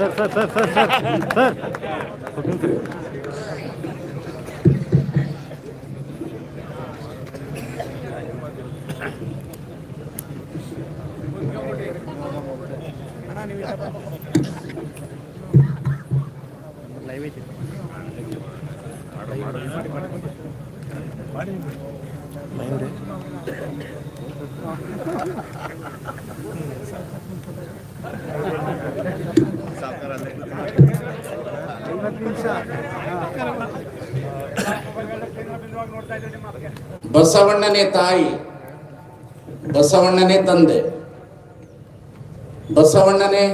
sir sir sir sir sir sir live ಐತಿ ಬಸವಣ್ಣನೇ ತಾಯಿ, ಬಸವಣ್ಣನೇ ತಂದೆ, ಬಸವಣ್ಣನೇ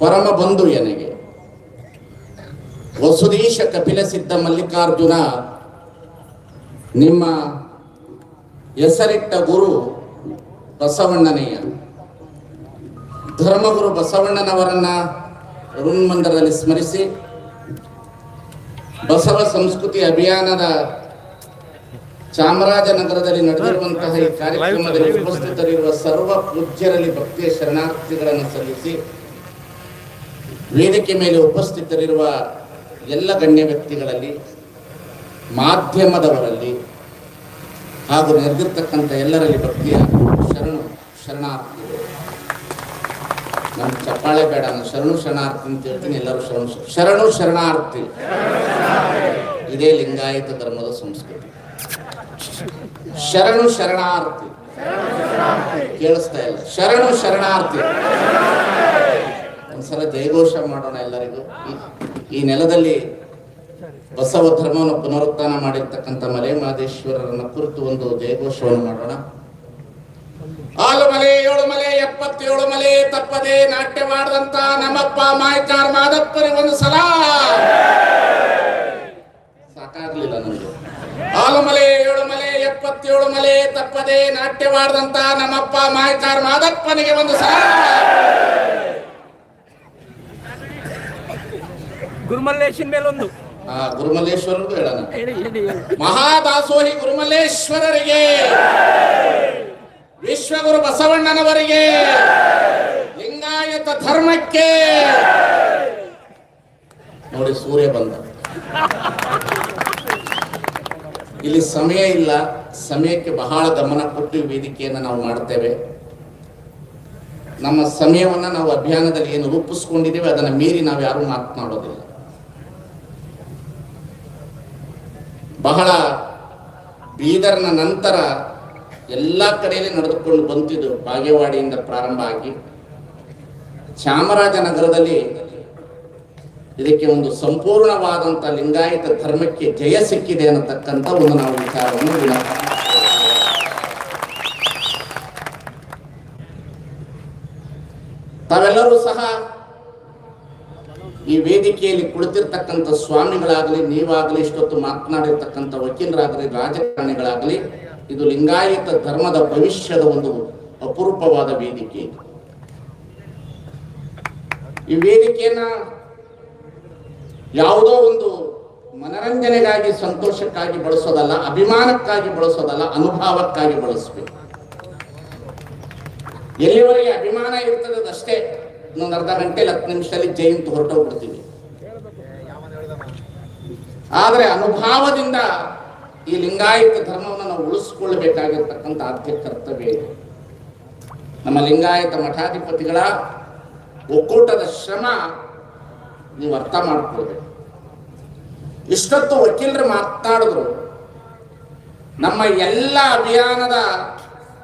ಪರಮ ಬಂಧು ಎನಗೆ. ವಸುದೀಶ ಕಪಿಲ ಸಿದ್ಧ ಮಲ್ಲಿಕಾರ್ಜುನ, ನಿಮ್ಮ ಹೆಸರಿಟ್ಟ ಗುರು ಬಸವಣ್ಣನೆಯ. ಧರ್ಮಗುರು ಬಸವಣ್ಣನವರನ್ನ ಋನ್ಮಂದಿರದಲ್ಲಿ ಸ್ಮರಿಸಿ, ಬಸವ ಸಂಸ್ಕೃತಿ ಅಭಿಯಾನದ ಚಾಮರಾಜನಗರದಲ್ಲಿ ನಡೆದಿರುವಂತಹ ಈ ಕಾರ್ಯಕ್ರಮದಲ್ಲಿ ಉಪಸ್ಥಿತರಿರುವ ಸರ್ವ ಪೂಜ್ಯರಲ್ಲಿ ಭಕ್ತಿಯ ಶರಣಾರ್ಥಿಗಳನ್ನು ಸಲ್ಲಿಸಿ ವೇದಿಕೆ ಮೇಲೆ ಉಪಸ್ಥಿತರಿರುವ ಎಲ್ಲ ಗಣ್ಯ ವ್ಯಕ್ತಿಗಳಲ್ಲಿ ಮಾಧ್ಯಮದವರಲ್ಲಿ ಹಾಗೂ ನೆರೆದಿರ್ತಕ್ಕಂಥ ಎಲ್ಲರಲ್ಲಿ ಭಕ್ತಿಯ ಶರಣು ಶರಣಾರ್ಥಿಗಳು. ನಮ್ಮ ಚಪ್ಪಾಳೆ ಬೇಡ ನಾನು ಶರಣು ಶರಣಾರ್ಥಿ ಅಂತ ಹೇಳ್ತೀನಿ ಎಲ್ಲರೂ ಶರಣು ಶರಣು ಶರಣಾರ್ಥಿ. ಇದೇ ಲಿಂಗಾಯತ ಧರ್ಮದ ಸಂಸ್ಕೃತಿ. ಶರಣು ಶರಣಾರ್ಥಿ. ಕೇಳಿಸ್ತಾ ಇಲ್ಲ. ಶರಣು ಶರಣಾರ್ಥಿ. ಒಂದ್ಸಲ ಜಯಘೋಷ ಮಾಡೋಣ ಎಲ್ಲರಿಗೂ. ಈ- ನೆಲದಲ್ಲಿ ಬಸವ ಧರ್ಮವನ್ನು ಪುನರುತ್ಥಾನ ಮಾಡಿರ್ತಕ್ಕಂಥ ಮಲೆ ಮಹದೇಶ್ವರರನ್ನ ಕುರಿತು ಒಂದು ಜಯಘೋಷವನ್ನು ಮಾಡೋಣ. ಆಲು ಮಲೆ ಏಳು ಮಲೆ ಎಪ್ಪತ್ತೇಳು ಮಲೆ ತಪ್ಪದೆ ನಾಟ್ಯ ಮಾಡಿದಂತ ನಮ್ಮಪ್ಪ ಮಾಯಕಾರ ಮಾದಪ್ಪರಿಗೆ ಒಂದು ಸಲ. ಸಾಕಾಗ್ಲಿಲ್ಲ ನನಗೆ ಆಲು ಮಲೆ ಏಳು ಮಲೆ ಎಪ್ಪತ್ತೇಳು ಮಲೆ ತಪ್ಪದೆ ನಾಟ್ಯವಾಡದಂತ ನಮ್ಮಪ್ಪ ಮಾಯಕಾರ ಮಾದಪ್ಪನಿಗೆ ಒಂದು ಸಲ. ಗುರುಮಲ್ಲೇಶನ್ ಮೇಲೊಂದು. ಆ ಗುರುಮಲ್ಲೇಶ್ವರರಿಗೂ ಹೇಳೋಣ. ಮಹಾದಾಸೋಹಿ ಗುರುಮಲ್ಲೇಶ್ವರರಿಗೆ. ವಿಶ್ವಗುರು ಬಸವಣ್ಣನವರಿಗೆ. ಲಿಂಗಾಯತ ಧರ್ಮಕ್ಕೆ. ನೋಡಿ ಸೂರ್ಯ ಬಂದ. ಇಲ್ಲಿ ಸಮಯ ಇಲ್ಲ. ಸಮಯಕ್ಕೆ ಬಹಳ ಗಮನ ಕೊಟ್ಟು ವೇದಿಕೆಯನ್ನು ನಾವು ಮಾಡ್ತೇವೆ. ನಮ್ಮ ಸಮಯವನ್ನ ನಾವು ಅಭಿಯಾನದಲ್ಲಿ ಏನು ರೂಪಿಸ್ಕೊಂಡಿದ್ದೇವೆ, ಅದನ್ನು ಮೀರಿ ನಾವು ಯಾರು ಮಾತನಾಡೋದಿಲ್ಲ ಬಹಳ ಬೀದರ್ನ ನಂತರ ಎಲ್ಲ ಕಡೆಯಲ್ಲಿ ನಡೆದುಕೊಂಡು ಬಂತಿದ್ದು ಬಾಗೇವಾಡಿಯಿಂದ ಪ್ರಾರಂಭ ಆಗಿ ಚಾಮರಾಜನಗರದಲ್ಲಿ ಇದಕ್ಕೆ ಒಂದು ಸಂಪೂರ್ಣವಾದಂಥ ಲಿಂಗಾಯತ ಧರ್ಮಕ್ಕೆ ಜಯ ಸಿಕ್ಕಿದೆ ಅನ್ನತಕ್ಕಂಥ ಒಂದು ನಾವು ವಿಚಾರವನ್ನು ವಿನ ತಾವೆಲ್ಲರೂ ಸಹ ಈ ವೇದಿಕೆಯಲ್ಲಿ ಕುಳಿತಿರ್ತಕ್ಕಂಥ ಸ್ವಾಮಿಗಳಾಗಲಿ, ನೀವಾಗಲಿ, ಇಷ್ಟೊತ್ತು ಮಾತನಾಡಿರ್ತಕ್ಕಂಥ ವಕೀಲರಾಗಲಿ, ರಾಜಕಾರಣಿಗಳಾಗಲಿ, ಇದು ಲಿಂಗಾಯತ ಧರ್ಮದ ಭವಿಷ್ಯದ ಒಂದು ಅಪರೂಪವಾದ ವೇದಿಕೆ. ಈ ವೇದಿಕೆಯನ್ನ ಯಾವುದೋ ಒಂದು ಮನರಂಜನೆಗಾಗಿ, ಸಂತೋಷಕ್ಕಾಗಿ ಬಳಸೋದಲ್ಲ, ಅಭಿಮಾನಕ್ಕಾಗಿ ಬಳಸೋದಲ್ಲ, ಅನುಭವಕ್ಕಾಗಿ ಬಳಸಬೇಕು. ಎಲ್ಲಿವರೆಗೆ ಅಭಿಮಾನ ಇರ್ತದೆ ಅದಷ್ಟೇ. ಇನ್ನೊಂದು ಅರ್ಧ ಗಂಟೆಲಿ, ಹತ್ತು ನಿಮಿಷದಲ್ಲಿ ಜಯಂತ್ ಹೊರಟೋಗ್ಬಿಡ್ತೀವಿ ಆದರೆ ಅನುಭವದಿಂದ ಈ ಲಿಂಗಾಯತ ಧರ್ಮವನ್ನು ನಾವು ಉಳಿಸ್ಕೊಳ್ಬೇಕಾಗಿರ್ತಕ್ಕಂಥ ಆದ್ಯ ಕರ್ತವ್ಯ ಇದೆ. ನಮ್ಮ ಲಿಂಗಾಯತ ಮಠಾಧಿಪತಿಗಳ ಒಕ್ಕೂಟದ ಶ್ರಮ ನೀವು ಅರ್ಥ ಮಾಡ್ಕೊಳ್ಬೇಕು. ಇಷ್ಟೊತ್ತು ವಕೀಲರು ಮಾತಾಡಿದ್ರು. ನಮ್ಮ ಎಲ್ಲ ಅಭಿಯಾನದ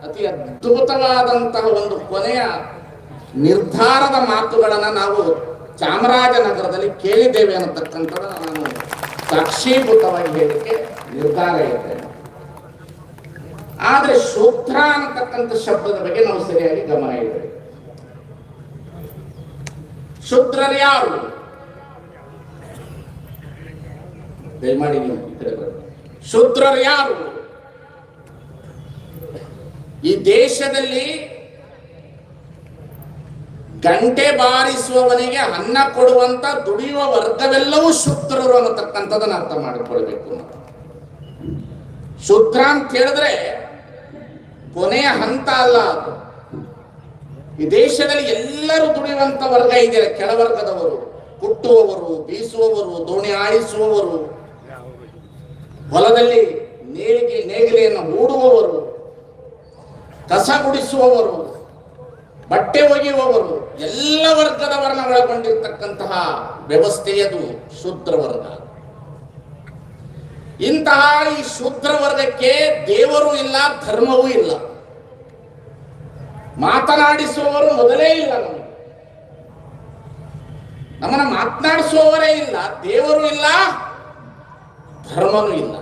ಅತಿ ಅದ್ಭುತವಾದಂತಹ ಒಂದು ಕೊನೆಯ ನಿರ್ಧಾರದ ಮಾತುಗಳನ್ನು ನಾವು ಚಾಮರಾಜನಗರದಲ್ಲಿ ಕೇಳಿದ್ದೇವೆ ಅನ್ನತಕ್ಕಂಥದ್ದು ನಾನು ಸಾಕ್ಷೀಭೂತವಾಗಿ ಹೇಳಿಕೆ ನಿರ್ಧಾರ ಇದೆ ಆದರೆ ಶೂದ್ರ ಅಂತಕ್ಕಂಥ ಶಬ್ದದ ಬಗ್ಗೆ ನಾವು ಸರಿಯಾಗಿ ಗಮನ ಇಡಬೇಕು ಶೂದ್ರರು ಯಾರು? ದಯಮಾಡಿ ನೀವು ಈ ಕಡೆ. ಶೂದ್ರರು ಯಾರು ಈ ದೇಶದಲ್ಲಿ ಗಂಟೆ ಬಾರಿಸುವವನಿಗೆ ಅನ್ನ ಕೊಡುವಂತ ದುಡಿಯುವ ವರ್ಗವೆಲ್ಲವೂ ಶೂದ್ರರು ಅನ್ನತಕ್ಕಂಥದ್ದನ್ನ ಅರ್ಥ ಮಾಡಿಕೊಳ್ಬೇಕು. ಶೂದ್ರ ಅಂತ ಹೇಳಿದ್ರೆ ಕೊನೆಯ ಹಂತ ಅಲ್ಲ ಅದು ಈ ದೇಶದಲ್ಲಿ ಎಲ್ಲರೂ ದುಡಿಯುವಂತ ವರ್ಗ ಇದೆ ಕೆಳವರ್ಗದವರು ಕುಟ್ಟುವವರು, ಬೀಸುವವರು, ದೋಣಿ ಆಡಿಸುವವರು ಹೊಲದಲ್ಲಿ ನೇಗಿ ನೇಗಿಲೆಯನ್ನು ಊಡುವವರು ಕಸ ಗುಡಿಸುವವರು, ಬಟ್ಟೆ ಒಗೆಯುವವರು, ಎಲ್ಲ ವರ್ಗದವರನ್ನ ಒಳಗೊಂಡಿರ್ತಕ್ಕಂತಹ ವ್ಯವಸ್ಥೆಯದು ಶೂದ್ರ ವರ್ಗ. ಇಂತಹ ಈ ಶೂದ್ರ ವರ್ಗಕ್ಕೆ ದೇವರು ಇಲ್ಲ, ಧರ್ಮವೂ ಇಲ್ಲ. ಮಾತನಾಡಿಸುವವರು ಮೊದಲೇ ಇಲ್ಲ ನಮಗೆ. ನಮ್ಮನ್ನ ಮಾತನಾಡಿಸುವವರೇ ಇಲ್ಲ, ದೇವರು ಇಲ್ಲ ಧರ್ಮನೂ ಇಲ್ಲ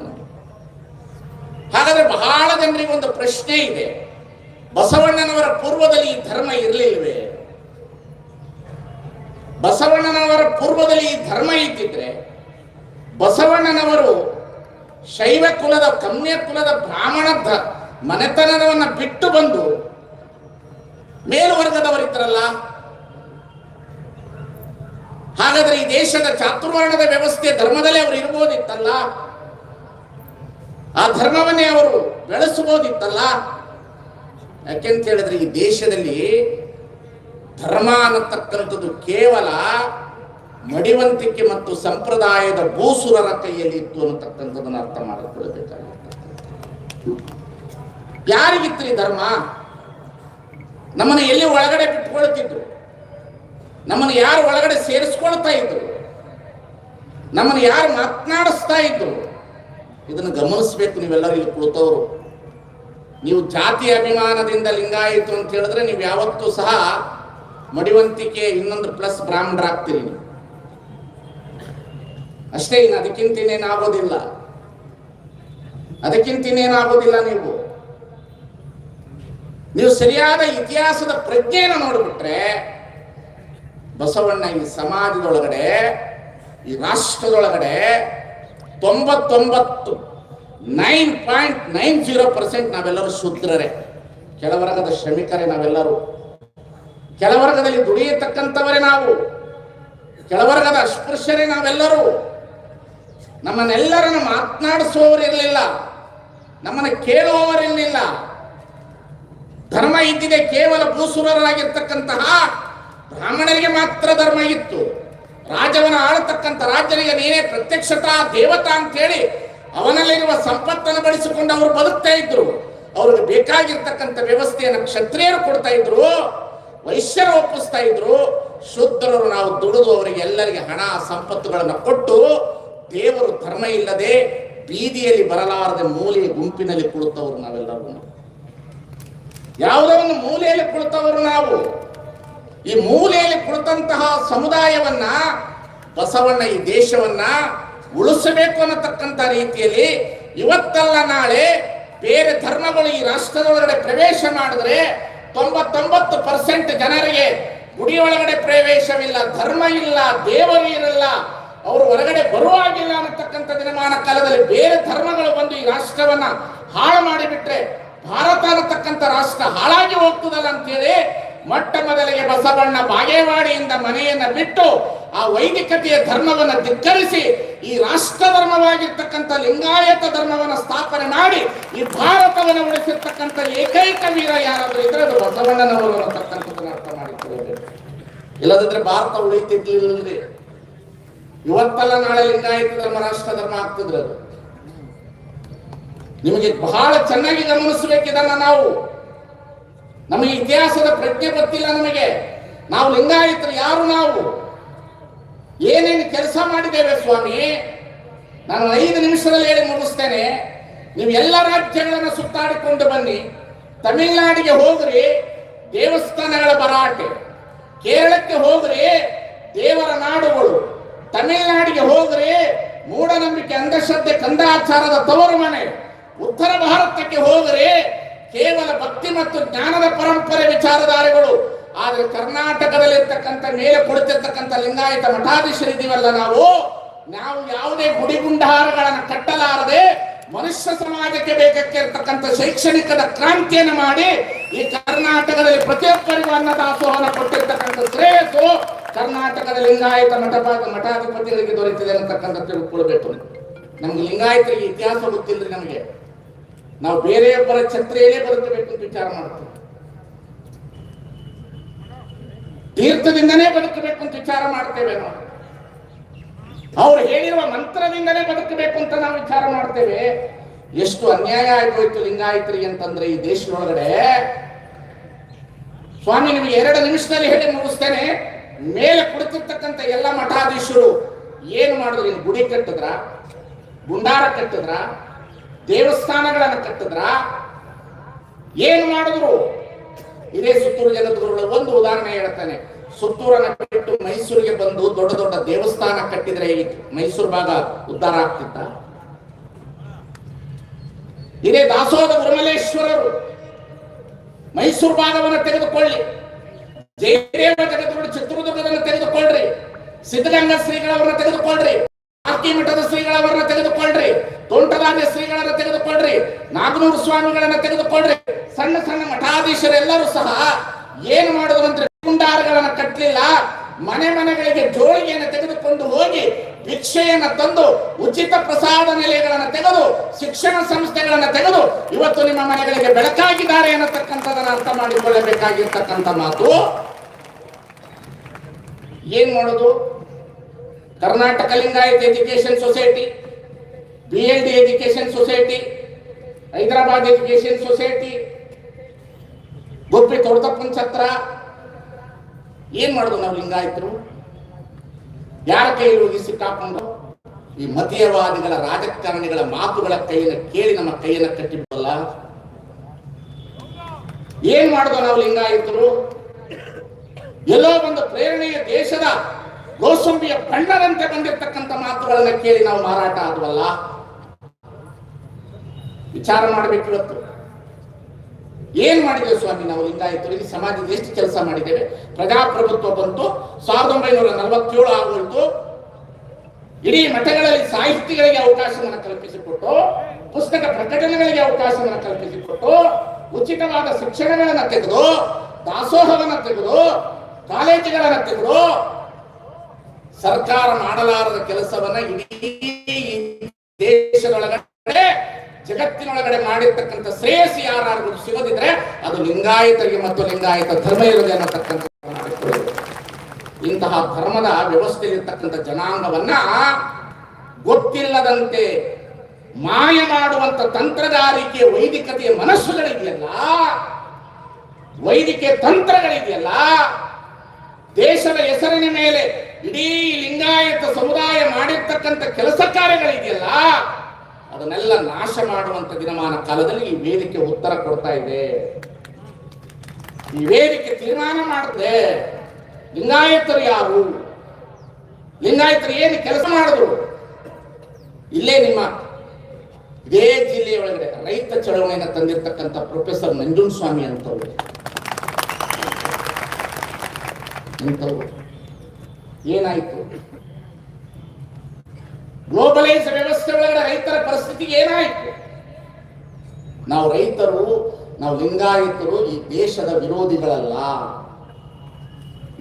ಹಾಗಾದ್ರೆ ಬಹಳ ಜನರಿಗೆ ಒಂದು ಪ್ರಶ್ನೆ ಇದೆ. ಬಸವಣ್ಣನವರ ಪೂರ್ವದಲ್ಲಿ ಈ ಧರ್ಮ ಇರಲಿಲ್ವೇ? ಬಸವಣ್ಣನವರ ಪೂರ್ವದಲ್ಲಿ ಈ ಧರ್ಮ ಇದ್ದಿದ್ರೆ ಬಸವಣ್ಣನವರು ಶೈವ ಕುಲದ ಕಮ್ಯ ಕುಲದ ಬ್ರಾಹ್ಮಣ ಮನೆತನವನ್ನು ಬಿಟ್ಟು ಬಂದು ಮೇಲ್ವರ್ಗದವರಿದ್ರಲ್ಲ? ಹಾಗಾದ್ರೆ ಈ ದೇಶದ ಚಾತುರ್ವರ್ಣದ ವ್ಯವಸ್ಥೆ ಧರ್ಮದಲ್ಲೇ ಅವರು ಇರ್ಬೋದಿತ್ತಲ್ಲ ಆ ಧರ್ಮವನ್ನೇ ಅವರು ಬೆಳೆಸಬಹುದಿತ್ತಲ್ಲ? ಯಾಕೆಂತ ಹೇಳಿದ್ರೆ ಈ ದೇಶದಲ್ಲಿ ಧರ್ಮ ಅನ್ನತಕ್ಕಂಥದ್ದು ಕೇವಲ ಮಡಿವಂತಿಕೆ ಮತ್ತು ಸಂಪ್ರದಾಯದ ಭೂಸುರರ ಕೈಯಲ್ಲಿ ಇತ್ತು ಅನ್ನತಕ್ಕಂಥದ್ದನ್ನು ಅರ್ಥ ಮಾಡಿಕೊಳ್ಬೇಕಾಗಿರ್ತಕ್ಕಂಥ ಯಾರಿಗಿತ್ತು ಈ ಧರ್ಮ? ನಮ್ಮನ್ನು ಎಲ್ಲಿ ಒಳಗಡೆ ಬಿಟ್ಕೊಳ್ತಿದ್ರು ನಮ್ಮನ್ನು ಯಾರು ಒಳಗಡೆ ಸೇರಿಸ್ಕೊಳ್ತಾ ಇದ್ರು? ನಮ್ಮನ್ನು ಯಾರು ಮಾತನಾಡಿಸ್ತಾ ಇದ್ರು? ಇದನ್ನು ಗಮನಿಸಬೇಕು ನೀವೆಲ್ಲರೂ ಇಲ್ಲಿ ಕುಳಿತವರು. ನೀವು ಜಾತಿ ಅಭಿಮಾನದಿಂದ ಲಿಂಗಾಯಿತು ಅಂತ ಹೇಳಿದ್ರೆ ನೀವು ಯಾವತ್ತೂ ಸಹ ಮಡಿವಂತಿಕೆ ಇನ್ನೊಂದು ಪ್ಲಸ್ ಬ್ರಾಹ್ಮಣರಾಗ್ತೀರಿ ನೀವು. ಅಷ್ಟೇ ಇನ್ನು ಅದಕ್ಕಿಂತ ಇನ್ನೇನಾಗೋದಿಲ್ಲ ಅದಕ್ಕಿಂತ ಇನ್ನೇನಾಗೋದಿಲ್ಲ ನೀವು. ನೀವು ಸರಿಯಾದ ಇತಿಹಾಸದ ಪ್ರಜ್ಞೆಯನ್ನು ನೋಡಿಬಿಟ್ರೆ ಬಸವಣ್ಣ ಈ ಸಮಾಜದೊಳಗಡೆ ಈ ರಾಷ್ಟ್ರದೊಳಗಡೆ ತೊಂಬತ್ತೊಂಬತ್ತು nine point nine zero percent ನಾವೆಲ್ಲರೂ ಶೂದ್ರರೇ. ಕೆಳವರ್ಗದ ಶ್ರಮಿಕರೇ ನಾವೆಲ್ಲರೂ. ಕೆಳವರ್ಗದಲ್ಲಿ ದುಡಿಯತಕ್ಕಂಥವರೇ ನಾವು. ಕೆಳವರ್ಗದ ಅಸ್ಪೃಶ್ಯರೇ ನಾವೆಲ್ಲರೂ. ನಮ್ಮನ್ನೆಲ್ಲರನ್ನು ಮಾತನಾಡಿಸುವವರಿರಲಿಲ್ಲ ನಮ್ಮನ್ನು ಕೇಳುವವರಿರಲಿಲ್ಲ ಧರ್ಮ ಇದ್ದಿದೆ ಕೇವಲ ಭೂಸುರರಾಗಿರ್ತಕ್ಕಂತಹ ಬ್ರಾಹ್ಮಣರಿಗೆ ಮಾತ್ರ ಧರ್ಮ ಇತ್ತು. ರಾಜವನ ಆಳತಕ್ಕಂಥ ರಾಜನಿಗೆ ನೀನೇ ಪ್ರತ್ಯಕ್ಷತಾ, ದೇವತಾ ಅಂತೇಳಿ ಅವನಲ್ಲಿರುವ ಸಂಪತ್ತನ್ನು ಬಳಸಿಕೊಂಡು ಅವರು ಬದುಕ್ತಾ ಇದ್ರು. ಅವ್ರಿಗೆ ಬೇಕಾಗಿರ್ತಕ್ಕಂಥ ವ್ಯವಸ್ಥೆಯನ್ನು ಕ್ಷತ್ರಿಯರು ಕೊಡ್ತಾ ಇದ್ರು, ವೈಶ್ಯರು ಒಪ್ಪಿಸ್ತಾ ಇದ್ರು. ಶೂದ್ರರು ನಾವು ದುಡಿದು ಅವರಿಗೆ ಎಲ್ಲರಿಗೆ ಹಣ, ಸಂಪತ್ತುಗಳನ್ನು ಕೊಟ್ಟು ದೇವರು ಧರ್ಮ ಇಲ್ಲದೆ ಬೀದಿಯಲ್ಲಿ ಬರಲಾರದೆ ಮೂಲೆಯ ಗುಂಪಿನಲ್ಲಿ ಕುಳಿತವರು ನಾವೆಲ್ಲರೂ. ಯಾವುದೋ ಒಂದು ಮೂಲೆಯಲ್ಲಿ ಕುಳಿತವರು ನಾವು. ಈ ಮೂಲೆಯಲ್ಲಿ ಕುಳಿತಂತಹ ಸಮುದಾಯವನ್ನ, ಬಸವಣ್ಣ ಈ ದೇಶವನ್ನ ಉಳಿಸಬೇಕು ಅನ್ನತಕ್ಕಂಥ ರೀತಿಯಲ್ಲಿ ಇವತ್ತಲ್ಲ ನಾಳೆ ಬೇರೆ ಧರ್ಮಗಳು ಈ ರಾಷ್ಟ್ರದೊಳಗಡೆ ಪ್ರವೇಶ ಮಾಡಿದ್ರೆ ತೊಂಬತ್ತೊಂಬತ್ತು ಪರ್ಸೆಂಟ್ ಜನರಿಗೆ ಗುಡಿಯೊಳಗಡೆ ಪ್ರವೇಶವಿಲ್ಲ, ಧರ್ಮ ಇಲ್ಲ, ದೇವರು ಇರಲ್ಲ, ಅವರು ಹೊರಗಡೆ ಬರುವಾಗಿಲ್ಲ ಅನ್ನತಕ್ಕಂಥ ದಿನಮಾನ ಕಾಲದಲ್ಲಿ ಬೇರೆ ಧರ್ಮಗಳು ಬಂದು ಈ ರಾಷ್ಟ್ರವನ್ನ ಹಾಳು ಮಾಡಿಬಿಟ್ರೆ, ಭಾರತ ಅನ್ನತಕ್ಕಂಥ ರಾಷ್ಟ್ರ ಹಾಳಾಗಿ ಹೋಗ್ತದಲ್ಲ ಅಂತೇಳಿ ಮೊಟ್ಟ ಬಸವಣ್ಣ ಬಾಗೇವಾಡಿಯಿಂದ ಮನೆಯನ್ನ ಬಿಟ್ಟು ಆ ವೈದಿಕತೆಯ ಧರ್ಮವನ್ನ ಧಿಕ್ಕರಿಸಿ ಈ ರಾಷ್ಟ್ರ ಧರ್ಮವಾಗಿರ್ತಕ್ಕಂಥ ಲಿಂಗಾಯತ ಧರ್ಮವನ್ನ ಸ್ಥಾಪನೆ ಮಾಡಿ ಈ ಭಾರತವನ್ನು ಉಳಿಸಿರ್ತಕ್ಕಂಥ ಏಕೈಕ ವೀರ ಯಾರಾದ್ರೂ ಇದ್ರೆ ಅದು ಬಸವಣ್ಣನವರು ಅನ್ನತಕ್ಕಂಥದ್ದನ್ನು ಅರ್ಥ ಮಾಡಿಕೊಳ್ಳಬೇಕು. ಇಲ್ಲದಿದ್ರೆ ಭಾರತ ಉಳಿತಿರ್ಲಿಲ್ಲರಿ ಇವತ್ತಲ್ಲ ನಾಳೆ ಲಿಂಗಾಯತ ಧರ್ಮ, ರಾಷ್ಟ್ರ ಧರ್ಮ ಆಗ್ತಿದ್ರೆ ಅದು. ನಿಮಗೆ ಬಹಳ ಚೆನ್ನಾಗಿ ಗಮನಿಸಬೇಕಿದನ್ನ ನಾವು. ನಮಗೆ ಇತಿಹಾಸದ ಪ್ರಜ್ಞೆ ಗೊತ್ತಿಲ್ಲ ನಮಗೆ. ನಾವು ಲಿಂಗಾಯತರು ಯಾರು ನಾವು? ಏನೇನು ಕೆಲಸ ಮಾಡಿದ್ದೇವೆ ಸ್ವಾಮಿ? ನಾನು ಐದು ನಿಮಿಷದಲ್ಲಿ ಹೇಳಿ ಮುಗಿಸ್ತೇನೆ. ನೀವು ಎಲ್ಲ ರಾಜ್ಯಗಳನ್ನು ಸುತ್ತಾಡಿಕೊಂಡು ಬನ್ನಿ. ತಮಿಳುನಾಡಿಗೆ ಹೋಗ್ರಿ ದೇವಸ್ಥಾನಗಳ ಭರಾಟೆ. ಕೇರಳಕ್ಕೆ ಹೋಗ್ರಿ ದೇವರ ನಾಡುಗಳು. ತಮಿಳುನಾಡಿಗೆ ಹೋಗ್ರಿ ಮೂಢನಂಬಿಕೆ, ಅಂಧಶ್ರದ್ಧೆ, ಕಂದಾಚಾರದ ತವರು ಮನೆ ಉತ್ತರ ಭಾರತಕ್ಕೆ ಹೋಗ್ರಿ ಕೇವಲ ಭಕ್ತಿ ಮತ್ತು ಜ್ಞಾನದ ಪರಂಪರೆ ವಿಚಾರಧಾರೆಗಳು. ಆದರೆ ಕರ್ನಾಟಕದಲ್ಲಿರ್ತಕ್ಕಂಥ ಮೇಲೆ ಕೊಡುತ್ತಿರ್ತಕ್ಕಂಥ ಲಿಂಗಾಯತ ಮಠಾಧೀಶರಿದ್ದೀವಲ್ಲ ನಾವು? ನಾವು ಯಾವುದೇ ಗುಡಿಗುಂಡಾರಗಳನ್ನು ಕಟ್ಟಲಾರದೆ ಮನುಷ್ಯ ಸಮಾಜಕ್ಕೆ ಬೇಕಾಗಿರ್ತಕ್ಕಂಥ ಶೈಕ್ಷಣಿಕದ ಕ್ರಾಂತಿಯನ್ನು ಮಾಡಿ ಈ ಕರ್ನಾಟಕದಲ್ಲಿ ಪ್ರತಿಯೊಬ್ಬರಿಗೂ ಅನ್ನದಾಸೋಹನ ಕೊಟ್ಟಿರ್ತಕ್ಕಂಥ ಶ್ರೇಯಸ್ಸು ಕರ್ನಾಟಕದ ಲಿಂಗಾಯತ ಮಠ ಮಠಾಧಿಪತಿಗಳಿಗೆ ದೊರೆತಿದೆ ಅನ್ನತಕ್ಕಂಥ ತಿಳ್ಕೊಳ್ಬೇಕು. ನಮ್ಗೆ ಲಿಂಗಾಯತರಿಗೆ ಇತಿಹಾಸ ಗೊತ್ತಿಲ್ಲ ನಮಗೆ. ನಾವು ಬೇರೆಯೊಬ್ಬರ ಛತ್ರಿಯಲ್ಲೇ ಬದುಕಬೇಕು ಅಂತ ವಿಚಾರ ಮಾಡ್ತೇವೆ. ತೀರ್ಥದಿಂದನೇ ಬದುಕಬೇಕು ಅಂತ ವಿಚಾರ ಮಾಡ್ತೇವೆ ನಾವು. ಅವ್ರು ಹೇಳಿರುವ ಮಂತ್ರದಿಂದಲೇ ಬದುಕಬೇಕು ಅಂತ ನಾವು ವಿಚಾರ ಮಾಡ್ತೇವೆ. ಎಷ್ಟು ಅನ್ಯಾಯ ಆಗೋಯ್ತು ಲಿಂಗಾಯತ್ರಿ ಅಂತಂದ್ರೆ ಈ ದೇಶದೊಳಗಡೆ. ಸ್ವಾಮಿ, ನಿಮಗೆ ಎರಡು ನಿಮಿಷದಲ್ಲಿ ಹೇಳಿ ಮುಗಿಸ್ತೇನೆ. ಮೇಲೆ ಕುಳಿತಿರ್ತಕ್ಕಂಥ ಎಲ್ಲ ಮಠಾಧೀಶರು ಏನು ಮಾಡಿದ್ರು? ಗುಡಿ ಕಟ್ಟಿದ್ರ? ಗುಂಡಾರ ಕಟ್ಟಿದ್ರ? ದೇವಸ್ಥಾನಗಳನ್ನು ಕಟ್ಟಿದ್ರ ಏನು ಮಾಡಿದ್ರು? ಇದೇ ಸುತ್ತೂರು ಜಗದ್ಗುರುಗಳು ಒಂದು ಉದಾಹರಣೆ ಹೇಳ್ತಾನೆ. ಸುತ್ತೂರನ್ನ ಬಿಟ್ಟು ಮೈಸೂರಿಗೆ ಬಂದು ದೊಡ್ಡ ದೊಡ್ಡ ದೇವಸ್ಥಾನ ಕಟ್ಟಿದ್ರೆ ಈ ಮೈಸೂರು ಭಾಗ ಉದ್ಧಾರ ಆಗ್ತಿದ್ದ ಇದೇ ದಾಸೋಹ ಗುರುಮಲೇಶ್ವರರು ಮೈಸೂರು ಭಾಗವನ್ನು ತೆಗೆದುಕೊಳ್ಳಿ. ಜಯದೇವ ತೆಗೆದುಕೊಂಡು ಚಿತ್ರದುರ್ಗವನ್ನು ತೆಗೆದುಕೊಳ್ಳ್ರಿ. ಸಿದ್ಧಗಂಗಾ ಶ್ರೀಗಳವರನ್ನ ತೆಗೆದುಕೊಳ್ಳ್ರಿ. ಮಠದ ಶ್ರೀಗಳವರನ್ನ ತೆಗೆದುಕೊಳ್ಳ್ರಿ. ತೋಂಟದಾರ್ಯ ಶ್ರೀಗಳನ್ನ ತೆಗೆದುಕೊಳ್ಳ್ರಿ ನಾಗನೂರು ಸ್ವಾಮಿಗಳನ್ನ ತೆಗೆದುಕೊಳ್ಳ್ರಿ ಸಣ್ಣ ಸಣ್ಣ ಮಠಾಧೀಶರೆಲ್ಲರೂ ಸಹ ಏನು ಮಾಡುದು ಅಂದ್ರೆ ಕುಂಡಾರಗಳನ್ನ ಕಟ್ಟಲಿಲ್ಲ ಮನೆ ಮನೆಗಳಿಗೆ ಜೋಳಿಗೆಯನ್ನು ತೆಗೆದುಕೊಂಡು ಹೋಗಿ ಭಿಕ್ಷೆಯನ್ನ ತಂದು ಉಚಿತ ಪ್ರಸಾದ ನಿಲಯಗಳನ್ನು ತೆಗೆದು ಶಿಕ್ಷಣ ಸಂಸ್ಥೆಗಳನ್ನು ತೆಗೆದು ಇವತ್ತು ನಿಮ್ಮ ಮನೆಗಳಿಗೆ ಬೆಳಕಾಗಿದ್ದಾರೆ ಅನ್ನತಕ್ಕಂಥದನ್ನ ಅರ್ಥ ಮಾಡಿಕೊಳ್ಳಬೇಕಾಗಿರ್ತಕ್ಕಂಥ ಮಾತು. ಏನ್ ಮಾಡೋದು? Karnataka Lingayat education society B L D education society Hyderabad education society Gubbi ತೊಡತಪ್ಪನ ಛತ್ರ ಏನ್ ಮಾಡೋದು ನಾವು ಲಿಂಗಾಯತರು? ಯಾರ ಕೈಯಲ್ಲಿ ಹೋಗಿ ಸಿಕ್ಕಾಕೊಂಡು ಈ ಮತೀಯವಾದಿಗಳ ರಾಜಕಾರಣಿಗಳ ಮಾತುಗಳ ಕೈಯನ್ನು ಕೇಳಿ ನಮ್ಮ ಕೈಯನ್ನು ಕಟ್ಟಿಬಿಡಲ್ಲ? ಏನ್ ಮಾಡೋದು ನಾವು ಲಿಂಗಾಯತರು? ಎಲ್ಲೋ ಒಂದು ಪ್ರೇರಣೆಯ ದೇಶದ ಗೋಸಂಬಿಯ ಬಣ್ಣದಂತೆ ಬಂದಿರತಕ್ಕಂಥ ಮಾತುಗಳನ್ನು ಕೇಳಿ ನಾವು ಮಾರಾಟ ಆದ್ವಲ್ಲ? ವಿಚಾರ ಮಾಡಬೇಕು ಇವತ್ತು. ಏನ್ ಮಾಡಿದ್ದೇವೆ ಸ್ವಾಮಿ ನಾವು ಲಿಂಗಾಯತರು ಈ ಸಮಾಜದ ಎಷ್ಟು ಕೆಲಸ ಮಾಡಿದ್ದೇವೆ? ಪ್ರಜಾಪ್ರಭುತ್ವ ಬಂತು, ಸಾವಿರದ ಒಂಬೈನೂರ ನಲವತ್ತೇಳು ಆಗೋಯ್ತು ಇಡೀ ಮಠಗಳಲ್ಲಿ ಸಾಹಿತಿಗಳಿಗೆ ಅವಕಾಶವನ್ನು ಕಲ್ಪಿಸಿಕೊಟ್ಟು, ಪುಸ್ತಕ ಪ್ರಕಟಣೆಗಳಿಗೆ ಅವಕಾಶವನ್ನು ಕಲ್ಪಿಸಿಕೊಟ್ಟು, ಉಚಿತವಾದ ಶಿಕ್ಷಣಗಳನ್ನು ತೆಗೆದು, ದಾಸೋಹವನ್ನು ತೆಗೆದು, ಕಾಲೇಜುಗಳನ್ನು ತೆಗೆದು, ಸರ್ಕಾರ ಮಾಡಲಾರದ ಕೆಲಸವನ್ನ ಇಡೀ ದೇಶದೊಳಗಡೆ ಜಗತ್ತಿನೊಳಗಡೆ ಮಾಡಿರ್ತಕ್ಕಂಥ ಶ್ರೇಯಸ್ಸು ಯಾರು ಸಿಗೋದಿದ್ರೆ ಅದು ಲಿಂಗಾಯತರಿಗೆ ಮತ್ತು ಲಿಂಗಾಯತ ಧರ್ಮ ಇರುವುದು ಅನ್ನತಕ್ಕಂಥ ಇಂತಹ ಧರ್ಮದ ವ್ಯವಸ್ಥೆಯಲ್ಲಿರ್ತಕ್ಕಂಥ ಜನಾಂಗವನ್ನ ಗೊತ್ತಿಲ್ಲದಂತೆ ಮಾಯ ಮಾಡುವಂತ ತಂತ್ರಗಾರಿಕೆ, ವೈದಿಕತೆಯ ಮನಸ್ಸುಗಳಿದೆಯಲ್ಲ ವೈದಿಕ ತಂತ್ರಗಳಿದೆಯಲ್ಲ, ದೇಶದ ಹೆಸರಿನ ಮೇಲೆ ಇಡೀ ಲಿಂಗಾಯತ ಸಮುದಾಯ ಮಾಡಿರ್ತಕ್ಕಂಥ ಕೆಲಸ ಕಾರ್ಯಗಳಿದೆಯಲ್ಲ ಅದನ್ನೆಲ್ಲ ನಾಶ ಮಾಡುವಂತ ದಿನಮಾನ ಕಾಲದಲ್ಲಿ ಈ ವೇದಿಕೆ ಉತ್ತರ ಕೊಡ್ತಾ ಇದೆ. ಈ ವೇದಿಕೆ ತೀರ್ಮಾನ ಮಾಡುತ್ತೆ ಲಿಂಗಾಯತರು ಯಾರು? ಲಿಂಗಾಯತರು ಏನು ಕೆಲಸ ಮಾಡಿದ್ರು? ಇಲ್ಲೇ ನಿಮ್ಮ ಇದೇ ಜಿಲ್ಲೆಯ ಒಳಗಡೆ ರೈತ ಚಳವಳಿಯನ್ನು ತಂದಿರತಕ್ಕಂತ ಪ್ರೊಫೆಸರ್ ನಂಜುನ್ ಸ್ವಾಮಿ ಅಂತವ್ರು. ಏನಾಯ್ತು? ಗ್ಲೋಬಲೈಸ್ ವ್ಯವಸ್ಥೆ ಒಳಗಡೆ ರೈತರ ಪರಿಸ್ಥಿತಿ ಏನಾಯಿತು? ನಾವು ರೈತರು, ನಾವು ಲಿಂಗಾಯಿತರು ಈ ದೇಶದ ವಿರೋಧಿಗಳಲ್ಲ.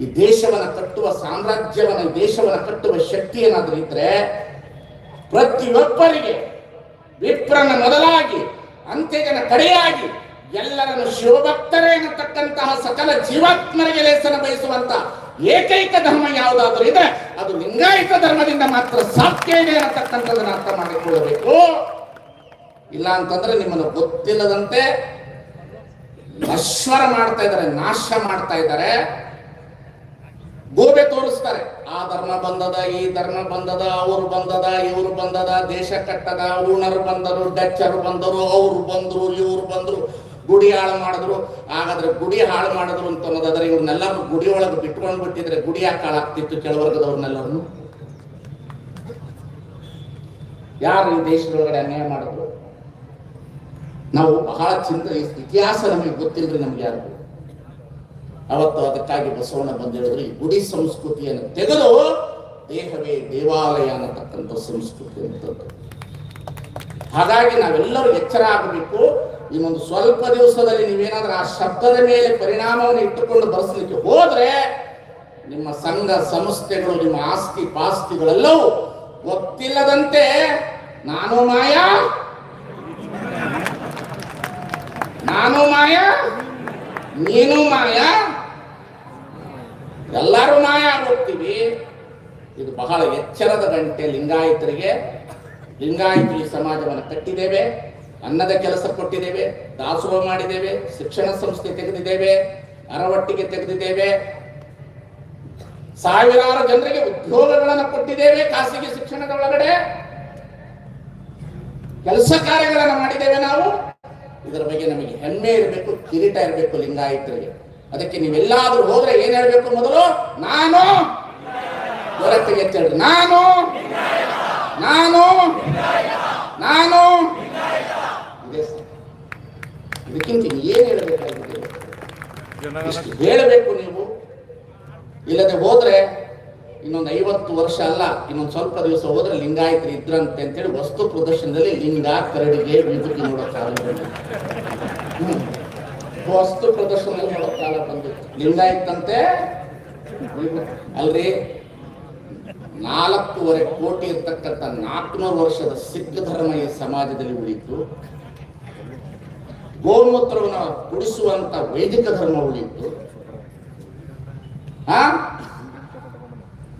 ಈ ದೇಶವನ್ನ ಕಟ್ಟುವ ಸಾಮ್ರಾಜ್ಯವನ್ನ, ಈ ದೇಶವನ್ನ ಕಟ್ಟುವ ಶಕ್ತಿ ಏನಾದರೂ ಇದ್ರೆ ಪ್ರತಿಯೊಬ್ಬರಿಗೆ ವಿಪ್ರನ ಮೊದಲಾಗಿ ಅಂತ್ಯಜನ ಕಡೆಯಾಗಿ ಎಲ್ಲರನ್ನು ಶಿವಭಕ್ತರೇ ಎನ್ನತಕ್ಕಂತಹ ಸಕಲ ಜೀವಾತ್ಮರಿಗೆ ಲೇಸನ ಬಯಸುವಂತ ಏಕೈಕ ಧರ್ಮ ಯಾವುದಾದ್ರೂ ಇದೆ ಅದು ಲಿಂಗಾಯತ ಧರ್ಮದಿಂದ ಮಾತ್ರ ಸಾಧ್ಯ ಇದೆ ಅನ್ನತಕ್ಕಂಥದ್ದನ್ನು ಅರ್ಥ ಮಾಡಿಕೊಳ್ಳಬೇಕು. ಇಲ್ಲ ಅಂತಂದ್ರೆ ನಿಮ್ಮನ್ನು ಗೊತ್ತಿಲ್ಲದಂತೆ ನಶ್ವರ ಮಾಡ್ತಾ ಇದ್ದಾರೆ, ನಾಶ ಮಾಡ್ತಾ ಇದ್ದಾರೆ. ಗೋಬೆ ತೋರಿಸ್ತಾರೆ, ಆ ಧರ್ಮ ಬಂದದ, ಈ ಧರ್ಮ ಬಂದದ, ಅವರು ಬಂದದ, ಇವರು ಬಂದದ, ದೇಶ ಕಟ್ಟದ ಊಣರು ಬಂದರು ಡಚ್ಚರು ಬಂದರು, ಅವರು ಬಂದ್ರು, ಇವರು ಬಂದ್ರು. ಗುಡಿ ಹಾಳು ಮಾಡಿದ್ರು, ಹಾಗಾದ್ರೆ ಗುಡಿ ಹಾಳು ಮಾಡಿದ್ರು ಅಂತ ಅನ್ನೋದಾದ್ರೆ ಇವ್ರನ್ನೆಲ್ಲ ಗುಡಿ ಒಳಗೆ ಬಿಟ್ಕೊಂಡು ಬಿಟ್ಟಿದ್ರೆ ಗುಡಿ ಯಾಕೆ ಹಾಳಾಗ್ತಿತ್ತು ಕೆಳವರ್ಗದವ್ರನ್ನೆಲ್ಲರನ್ನು ಯಾರು ಈ ದೇಶದೊಳಗಡೆ ಅನ್ಯಾಯ ಮಾಡಿದ್ರು? ನಾವು ಬಹಳ ಚಿಂತೆ ಇತಿಹಾಸ ನಮಗೆ ಗೊತ್ತಿಲ್ರಿ ನಮ್ಗೆ ಯಾರು. ಅವತ್ತು ಅದಕ್ಕಾಗಿ ಬಸವಣ್ಣ ಬಂದಿಳಿದ್ರು ಈ ಗುಡಿ ಸಂಸ್ಕೃತಿಯನ್ನು ತೆಗೆದು ದೇಹವೇ ದೇವಾಲಯ ಅನ್ನತಕ್ಕಂಥ ಸಂಸ್ಕೃತಿ ಅಂತದ್ದು. ಹಾಗಾಗಿ ನಾವೆಲ್ಲರೂ ಎಚ್ಚರ ಆಗಬೇಕು. ಇನ್ನೊಂದು ಸ್ವಲ್ಪ ದಿವಸದಲ್ಲಿ ನೀವೇನಾದ್ರೂ ಆ ಶಬ್ದದ ಮೇಲೆ ಪರಿಣಾಮವನ್ನು ಇಟ್ಟುಕೊಂಡು ಬರೆಸಲಿಕ್ಕೆ ಹೋದ್ರೆ ನಿಮ್ಮ ಸಂಘ ಸಂಸ್ಥೆಗಳು, ನಿಮ್ಮ ಆಸ್ತಿ ಪಾಸ್ತಿಗಳೆಲ್ಲವೂ ಗೊತ್ತಿಲ್ಲದಂತೆ ನಾನು ಮಾಯ? ನಾನು ಮಾಯ? ನೀನು ಮಾಯ? ಎಲ್ಲರೂ ಮಾಯ ಆಗೋಗ್ತೀವಿ. ಇದು ಬಹಳ ಎಚ್ಚರದ ಗಂಟೆ ಲಿಂಗಾಯತರಿಗೆ. ಲಿಂಗಾಯತ ಈ ಸಮಾಜವನ್ನು ಕಟ್ಟಿದ್ದೇವೆ. ಅನ್ನದ ಕೆಲಸ ಕೊಟ್ಟಿದ್ದೇವೆ, ದಾಸೋಹ ಮಾಡಿದ್ದೇವೆ, ಶಿಕ್ಷಣ ಸಂಸ್ಥೆ ತೆಗೆದಿದ್ದೇವೆ, ಅರವಟ್ಟಿಗೆ ತೆಗೆದಿದ್ದೇವೆ. ಸಾವಿರಾರು ಜನರಿಗೆ ಉದ್ಯೋಗಗಳನ್ನು ಕೊಟ್ಟಿದ್ದೇವೆ, ಖಾಸಗಿ ಶಿಕ್ಷಣದ ಒಳಗಡೆ. ಕೆಲಸ ಕಾರ್ಯಗಳನ್ನು ಮಾಡಿದ್ದೇವೆ ನಾವು. ಇದರ ಬಗ್ಗೆ ನಮಗೆ ಹೆಮ್ಮೆ ಇರಬೇಕು, ಕಿರೀಟ ಇರಬೇಕು ಲಿಂಗಾಯತರಿಗೆ. ಅದಕ್ಕೆ ನೀವೆಲ್ಲಾದ್ರೂ ಹೋದ್ರೆ ಏನ್ ಹೇಳ್ಬೇಕು ಮೊದಲು? ನಾನು. ಹೊರತೆಗೆ ನಾನು. ನಾನು. ನಾನು. ಇದಕ್ಕಿಂತ ಏನು ಹೇಳಬೇಕಾಗಿದೆ ಇಷ್ಟು ಹೇಳಬೇಕು ನೀವು. ಇಲ್ಲದೆ ಹೋದ್ರೆ ಇನ್ನೊಂದು ಐವತ್ತು ವರ್ಷ ಅಲ್ಲ ಇನ್ನೊಂದು ಸ್ವಲ್ಪ ದಿವಸ ಹೋದ್ರೆ ಲಿಂಗಾಯತರು ಇದ್ರಂತೆ ಅಂತೇಳಿ ವಸ್ತು ಪ್ರದರ್ಶನದಲ್ಲಿ ಲಿಂಗ ಕರಡಿಗೆ ವಿಭೂತಿ ನೋಡೋ ಕಾಲ ವಸ್ತು ಪ್ರದರ್ಶನದಲ್ಲಿ ನೋಡೋ ಕಾಲ ಬಂದಿತ್ತು. ಲಿಂಗಾಯತಂತೆ ವಿಭೂತಿ. ಅಲ್ರಿ? ನಾಲ್ಕೂವರೆ ಕೋಟಿ ಇರ್ತಕ್ಕಂಥ ನಾಲ್ಕುನೂರು ವರ್ಷದ ಸಿಖ್ ಧರ್ಮ ಈ ಸಮಾಜದಲ್ಲಿ ಉಳಿತು. ಗೋಮೂತ್ರವನ್ನು ಕುಡಿಸುವಂತ ವೈದಿಕ ಧರ್ಮಗಳಿತ್ತು ಆ?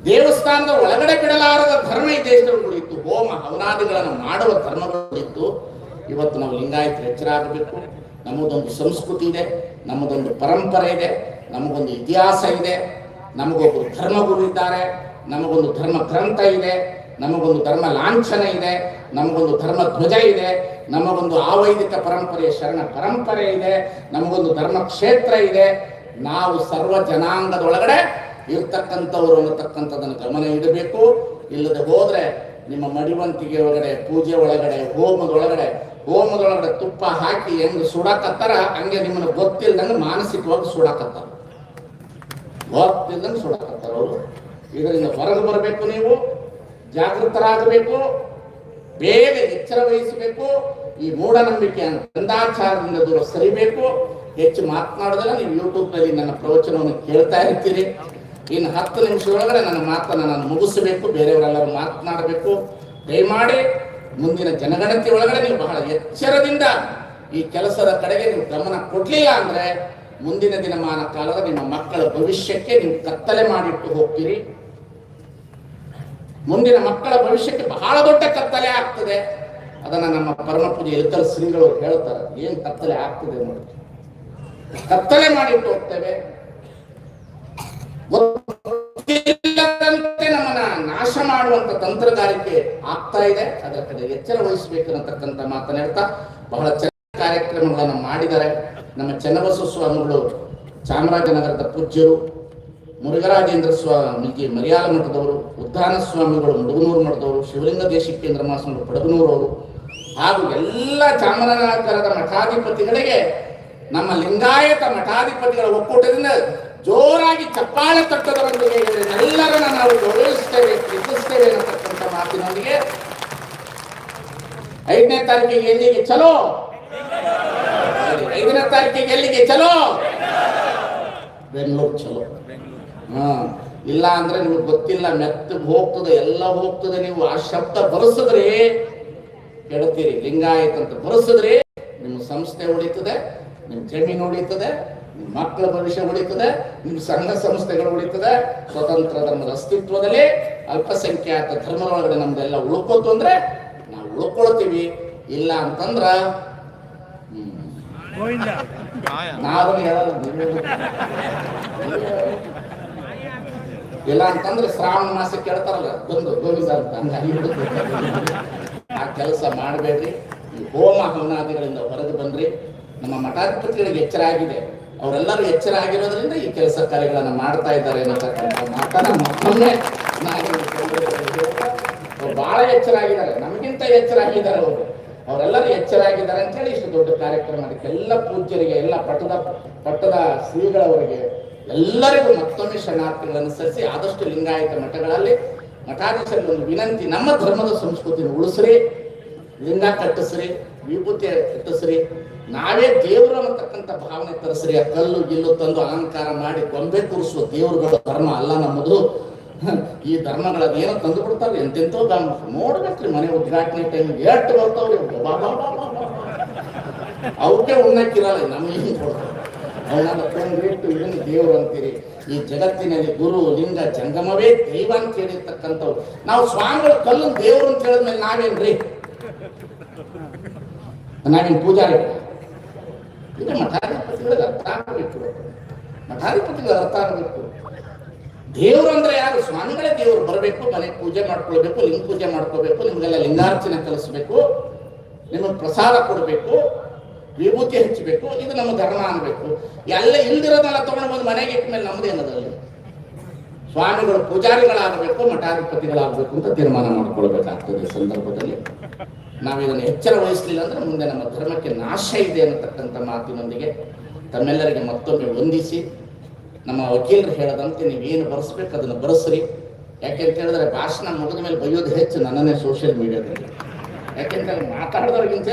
ದೇವಸ್ಥಾನದ ಒಳಗಡೆ ಬಿಡಲಾರದ ಧರ್ಮ ಈ ಉಳಿತು ಹೋಮ, ಹವನಾದಿಗಳನ್ನು ಮಾಡುವ ಧರ್ಮಗಳಿತ್ತು ಇವತ್ತು ನಾವು ಲಿಂಗಾಯತರು ಎಚ್ಚರ ಆಗಬೇಕು. ನಮ್ಮದೊಂದು ಸಂಸ್ಕೃತಿ ಇದೆ ನಮಗೊಂದು ಪರಂಪರೆ ಇದೆ, ನಮಗೊಂದು ಇತಿಹಾಸ ಇದೆ, ನಮಗೊಬ್ಬರು ಧರ್ಮಗುರು ಇದ್ದಾರೆ, ನಮಗೊಂದು ಧರ್ಮ ಗ್ರಂಥ ಇದೆ, ನಮಗೊಂದು ಧರ್ಮ ಲಾಂಛನ ಇದೆ, ನಮಗೊಂದು ಧರ್ಮ ಧ್ವಜ ಇದೆ ನಮಗೊಂದು ಆವೈದಿಕ ಪರಂಪರೆಯ ಶರಣ. ಪರಂಪರೆ ಇದೆ, ನಮಗೊಂದು ಧರ್ಮ ಕ್ಷೇತ್ರ ಇದೆ. ನಾವು ಸರ್ವ ಜನಾಂಗದೊಳಗಡೆ ಇರ್ತಕ್ಕಂಥವ್ರು ಅನ್ನತಕ್ಕಂಥದ್ದನ್ನು ಗಮನ ಇಡಬೇಕು. ಇಲ್ಲದೆ ಹೋದ್ರೆ ನಿಮ್ಮ ಮಡಿವಂತಿಗೆ ಒಳಗಡೆ, ಪೂಜೆ ಒಳಗಡೆ, ಹೋಮದೊಳಗಡೆ ಹೋಮದೊಳಗಡೆ ತುಪ್ಪ ಹಾಕಿ ಹೆಂಗ್ ಸುಡಾಕತ್ತಾರ, ಹಂಗೆ ನಿಮ್ಮನ್ನು ಗೊತ್ತಿಲ್ದಂಗೆ ಮಾನಸಿಕವಾಗಿ ಸುಡಾಕತ್ತಾರ. ಗೊತ್ತಿಲ್ಲದಂಗೆ ಸುಡಾಕತ್ತಾರ ಅವರು. ಇದರಿಂದ ಹೊರಗೆ ಬರಬೇಕು ನೀವು, ಜಾಗೃತರಾಗಬೇಕು, ಬೇಗ ಎಚ್ಚರ ವಹಿಸಬೇಕು. ಈ ಮೂಢನಂಬಿಕೆಯನ್ನು ಗಂಧಾಚಾರದಿಂದ ದೂರ ಸರಿಬೇಕು. ಹೆಚ್ಚು ಮಾತನಾಡಿದಾಗ ನೀವು ಯೂಟ್ಯೂಬ್ನಲ್ಲಿ ನನ್ನ ಪ್ರವಚನವನ್ನು ಕೇಳ್ತಾ ಇರ್ತೀರಿ. ಇನ್ನು ಹತ್ತು ನಿಮಿಷದೊಳಗಡೆ ನನ್ನ ಮಾತನ್ನು ನಾನು ಮುಗಿಸಬೇಕು, ಬೇರೆಯವರೆಲ್ಲರೂ ಮಾತನಾಡಬೇಕು. ದಯಮಾಡಿ ಮುಂದಿನ ಜನಗಣತಿ ಒಳಗಡೆ ನೀವು ಬಹಳ ಎಚ್ಚರದಿಂದ ಈ ಕೆಲಸದ ಕಡೆಗೆ ನೀವು ಗಮನ ಕೊಡಲಿಲ್ಲ ಅಂದ್ರೆ ಮುಂದಿನ ದಿನಮಾನ ಕಾಲದ ನಿಮ್ಮ ಮಕ್ಕಳ ಭವಿಷ್ಯಕ್ಕೆ ನೀವು ಕತ್ತಲೆ ಮಾಡಿಟ್ಟು ಹೋಗ್ತೀರಿ. ಮುಂದಿನ ಮಕ್ಕಳ ಭವಿಷ್ಯಕ್ಕೆ ಬಹಳ ದೊಡ್ಡ ಕತ್ತಲೆ ಆಗ್ತದೆ. ಅದನ್ನ ನಮ್ಮ ಪರಮ ಪೂಜೆ ಇತರ ಶ್ರೀಗಳು ಹೇಳ್ತಾರೆ, ಏನ್ ಕತ್ತಲೆ ಆಗ್ತಿದೆ ನೋಡಿ. ಕತ್ತಲೆ ಮಾಡಿಟ್ಟು ಹೋಗ್ತೇವೆ. ನಮ್ಮನ್ನ ನಾಶ ಮಾಡುವಂತ ತಂತ್ರಗಾರಿಕೆ ಆಗ್ತಾ ಇದೆ. ಅದರ ಕಡೆ ಎಚ್ಚರ ವಹಿಸಬೇಕು ಮಾತನ್ನ ಬಹಳ ಚೆನ್ನಾಗಿ ಕಾರ್ಯಕ್ರಮಗಳನ್ನು ಮಾಡಿದ್ದಾರೆ. ನಮ್ಮ ಚನ್ನಬಸವ ಸ್ವಾಮಿಗಳು, ಚಾಮರಾಜನಗರದ ಪೂಜ್ಯರು, ಮುರುಘರಾಜೇಂದ್ರ ಸ್ವಾಮೀಜಿ ಮರಿಯಾಲ ಮಠದವರು ಉದ್ದಾನ ಸ್ವಾಮಿಗಳು, ಮುಡುಗನೂರು ಮಠದವರು, ಶಿವಲಿಂಗ ದೇಶಿಕೇಂದ್ರ ಪಡಗನೂರು ಪಡಗನೂರವರು ಹಾಗೂ ಎಲ್ಲ ಚಾಮರಾಜನಗರದ ಮಠಾಧಿಪತಿಗಳಿಗೆ, ನಮ್ಮ ಲಿಂಗಾಯತ ಮಠಾಧಿಪತಿಗಳ ಒಕ್ಕೂಟದಿಂದ ಜೋರಾಗಿ ಚಪ್ಪಾಳೆ ತಟ್ಟದವರೊಂದಿಗೆ ಎಲ್ಲರನ್ನ ನಾವು ಗೌರವಿಸ್ತೇವೆ, ಪ್ರೀತಿಸ್ತೇವೆ ಅನ್ನತಕ್ಕಂಥ ಮಾತಿನೊಂದಿಗೆ. ಐದನೇ ತಾರೀಕಿಗೆ ಎಲ್ಲಿಗೆ ಚಲೋ? ಐದನೇ ತಾರೀಕಿಗೆ ಎಲ್ಲಿಗೆ ಚಲೋ? ಬೆಂಗಳೂರು ಚಲೋ. ಹಾ ಇಲ್ಲ ಅಂದ್ರೆ ನಿಮ್ಗೆ ಗೊತ್ತಿಲ್ಲ, ಮೆತ್ತಗೆ ಹೋಗ್ತದೆ, ಎಲ್ಲ ಹೋಗ್ತದೆ ನೀವು. ಆ ಶಬ್ದ ಬರೆಸಿದ್ರಿ ಕೆಡ್ತೀರಿ ಲಿಂಗಾಯತ್ ಅಂತ ಬರೆಸಿದ್ರಿ ನಿಮ್ಮ ಸಂಸ್ಥೆ ಉಳಿತದೆ ನಿಮ್ಮ ಜಮೀನು ಉಳಿತದೆ ನಿಮ್ಮ ಮಕ್ಕಳ ಭವಿಷ್ಯ ಉಳಿತದೆ ನಿಮ್ಮ ಸಂಘ ಸಂಸ್ಥೆಗಳು ಉಳಿತದೆ. ಸ್ವತಂತ್ರ ಧರ್ಮದ ಅಸ್ತಿತ್ವದಲ್ಲಿ ಅಲ್ಪಸಂಖ್ಯಾತ ಧರ್ಮದೊಳಗಡೆ ನಮ್ದೆಲ್ಲ ಉಳ್ಕೋತು ಅಂದ್ರೆ ನಾವು ಉಳ್ಕೊಳ್ತೀವಿ. ಇಲ್ಲ ಅಂತಂದ್ರ ನಾವು. ಇಲ್ಲ ಅಂತಂದ್ರೆ ಶ್ರಾವಣ ಮಾಸ ಕೇಳ್ತಾರಲ್ಲ ಬಂದು ಗೋವಿಂದ ಅಂತ ಆ ಕೆಲಸ ಮಾಡಬೇಡ್ರಿ. ಈ ಹೋಮ ಹವನಾದಿಗಳಿಂದ ಹೊರಗೆ ಬಂದ್ರಿ ನಮ್ಮ ಮಠಾಧಿಪತಿಗಳಿಗೆ ಎಚ್ಚರ ಆಗಿದೆ. ಅವರೆಲ್ಲರೂ ಎಚ್ಚರ ಆಗಿರೋದ್ರಿಂದ ಈ ಕೆಲಸ ಕಾರ್ಯಗಳನ್ನು ಮಾಡ್ತಾ ಇದ್ದಾರೆ ಅನ್ನತಕ್ಕಂಥ ಮತ್ತೊಮ್ಮೆ ಬಹಳ ಎಚ್ಚರ ಆಗಿದ್ದಾರೆ. ನಮಗಿಂತ ಎಚ್ಚರ ಆಗಿದ್ದಾರೆ ಅವರು. ಅವರೆಲ್ಲರೂ ಎಚ್ಚರ ಆಗಿದ್ದಾರೆ ಅಂತ ಹೇಳಿ ಇಷ್ಟು ದೊಡ್ಡ ಕಾರ್ಯಕ್ರಮ ಅದಕ್ಕೆ ಎಲ್ಲ ಪೂಜ್ಯರಿಗೆ, ಎಲ್ಲ ಪಟ್ಟದ ಪಟ್ಟದ ಶ್ರೀಗಳವರಿಗೆ ಎಲ್ಲರಿಗೂ ಮತ್ತೊಮ್ಮೆ ಶರಣಾರ್ಥಿಗಳನ್ನು ಸಲ್ಲಿಸಿ ಆದಷ್ಟು ಲಿಂಗಾಯತ ಮಠಗಳಲ್ಲಿ ಮಠಾಧೀಶರಿಗೆ ಒಂದು ವಿನಂತಿ, ನಮ್ಮ ಧರ್ಮದ ಸಂಸ್ಕೃತಿನ ಉಳಿಸ್ರಿ, ಲಿಂಗ ಕಟ್ಟಿಸ್ರಿ ವಿಭೂತಿ ಕಟ್ಟಿಸ್ರಿ ನಾವೇ ದೇವರು ಅನ್ನತಕ್ಕಂಥ ಭಾವನೆ ತರಿಸ್ರಿ, ಆ ಕಲ್ಲು, ಗಿಲ್ಲು ತಂದು ಅಲಂಕಾರ ಮಾಡಿ ಗೊಂಬೆ ಕೂರಿಸುವ ದೇವರುಗಳ ಧರ್ಮ ಅಲ್ಲ ನಮ್ಮದು. ಈ ಧರ್ಮಗಳದೇನೋ ತಂದು ಬಿಡ್ತಾರೆ ಎಂತೆಂತೋ ಧರ್ಮ. ನೋಡ್ಬೇಕ್ರಿ ಮನೆ ಉದ್ಘಾಟನೆ ಟೈಮ್ ಎಷ್ಟು ಬರ್ತಾವ್ರಿ. ಅವಕ್ಕೆ ಉಣ್ಣಕ್ಕಿರಲ್ಲ ನಮ್ಗೆ ಅವನ್ನ ಕೊಂಡ್ಬಿಟ್ಟು ಇದನ್ನ ದೇವ್ರು ಅಂತೀರಿ. ಈ ಜಗತ್ತಿನಲ್ಲಿ ಗುರು, ಲಿಂಗ, ಜಂಗಮವೇ ದೈವ ಅಂತ ಹೇಳಿರ್ತಕ್ಕಂಥವ್ರು. ನಾವು ಸ್ವಾಮಿಗಳು ಕಲ್ಲು ದೇವರು ಅಂತ ಹೇಳಿದ್ಮೇಲೆ ನಾವೇನ್ರಿ? ನಾವೇನು ಪೂಜಾರಿ ಇದು ಮಠಾಧಿಪತಿಗಳಿಗೆ ಅರ್ಥ ಆಗಬೇಕು. ಮಠಾಧಿಪತಿಗಳಿಗೆ ಅರ್ಥ ಆಗಬೇಕು. ದೇವರು ಅಂದ್ರೆ ಯಾರು? ಸ್ವಾಮಿಗಳೇ ದೇವರು. ಬರಬೇಕು, ಮನೆಗೆ ಪೂಜೆ ಮಾಡ್ಕೊಳ್ಬೇಕು, ಲಿಂಗ ಪೂಜೆ ಮಾಡ್ಕೋಬೇಕು ನಿಮಗೆಲ್ಲ ಲಿಂಗಾರ್ಚನೆ ಕಲಿಸ್ಬೇಕು, ನಿಮಗೆ ಪ್ರಸಾದ ಕೊಡಬೇಕು. ವಿಭೂತಿ ಹಚ್ಚಬೇಕು ಇದು ನಮ್ಮ ಧರ್ಮ ಅನ್ಬೇಕು. ಎಲ್ಲ ಇಲ್ದಿರೋದೆಲ್ಲ ತಗೊಂಡು ಬಂದು ಮನೆಗೆ ಇಟ್ಟ ಮೇಲೆ ನಮ್ದೇನದಲ್ಲಿ ಸ್ವಾಮಿಗಳು ಪೂಜಾರಿಗಳಾಗಬೇಕು, ಮಠಾಧಿಪತಿಗಳಾಗಬೇಕು ಅಂತ ತೀರ್ಮಾನ ಮಾಡ್ಕೊಳ್ಬೇಕಾಗ್ತದೆ ಈ ಸಂದರ್ಭದಲ್ಲಿ. ನಾವು ಇದನ್ನು ಎಚ್ಚರ ವಹಿಸಲಿಲ್ಲ ಅಂದ್ರೆ ಮುಂದೆ ನಮ್ಮ ಧರ್ಮಕ್ಕೆ ನಾಶ ಇದೆ ಅನ್ನತಕ್ಕಂಥ ಮಾತಿನೊಂದಿಗೆ ತಮ್ಮೆಲ್ಲರಿಗೆ ಮತ್ತೊಮ್ಮೆ ವಂದಿಸಿ, ನಮ್ಮ ವಕೀಲರು ಹೇಳದಂತೆ ನೀವೇನು ಬರೆಸ್ಬೇಕು ಅದನ್ನು ಬರೆಸ್ರಿ. ಯಾಕೆಂತ ಹೇಳಿದ್ರೆ ಭಾಷಣ ಮುಗಿದ ಮೇಲೆ ಬೈಯೋದು ಹೆಚ್ಚು ನನ್ನನ್ನೇ ಸೋಷಿಯಲ್ ಮೀಡಿಯಾದಲ್ಲಿ ಯಾಕೆಂತ ಮಾತಾಡಿದವ್ರಿಗಿಂತ